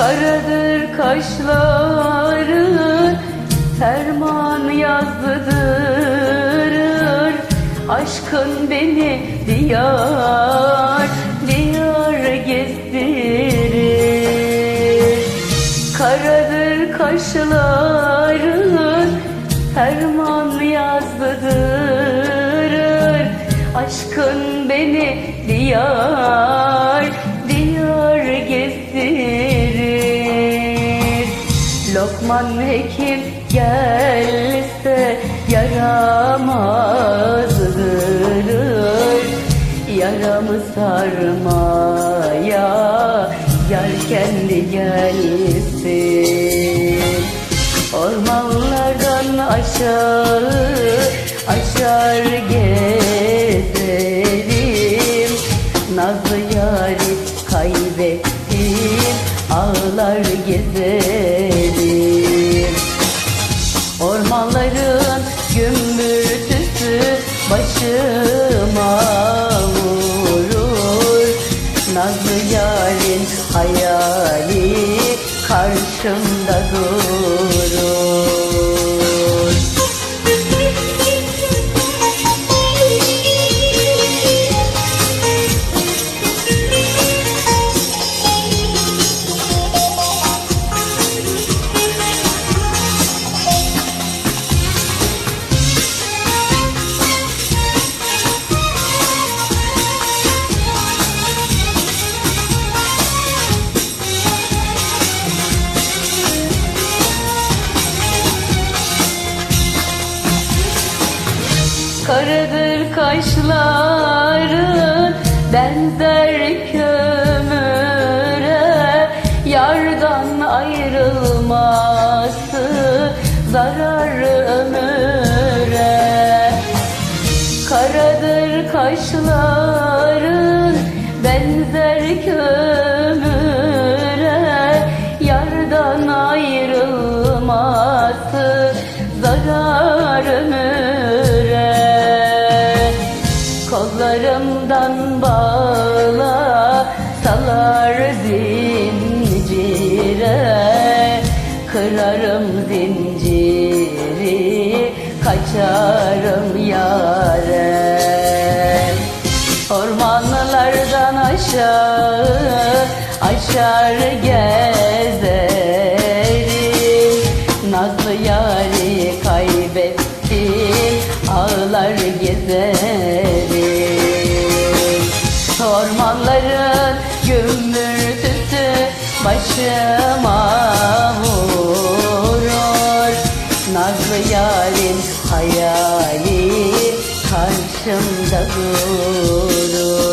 Karadır kaşların ferman yazdırır Aşkın beni diyar diyar gezdirir. Karadır kaşların ferman yaramazdır Yaramı sarmaya yar kendi gelsin. Ormanlardan aşağı aşar gezerim. Nazlı yari kaybettim ağlar gezerim. Ormanların gümbürtüsü başıma vurur. Nazlı yarın hayali karşımda durur Karadır kaşların benzer kömüre Yardan ayrılması zarar ömüre. Karadır kaşların benzer kömüre kaçarım yare Ormanlardan aşağı aşar gezerim. Nazlı yari kaybettim ağlar gezerim. Ormanların gümbürtüsü başıma halim hayali karşımda durur.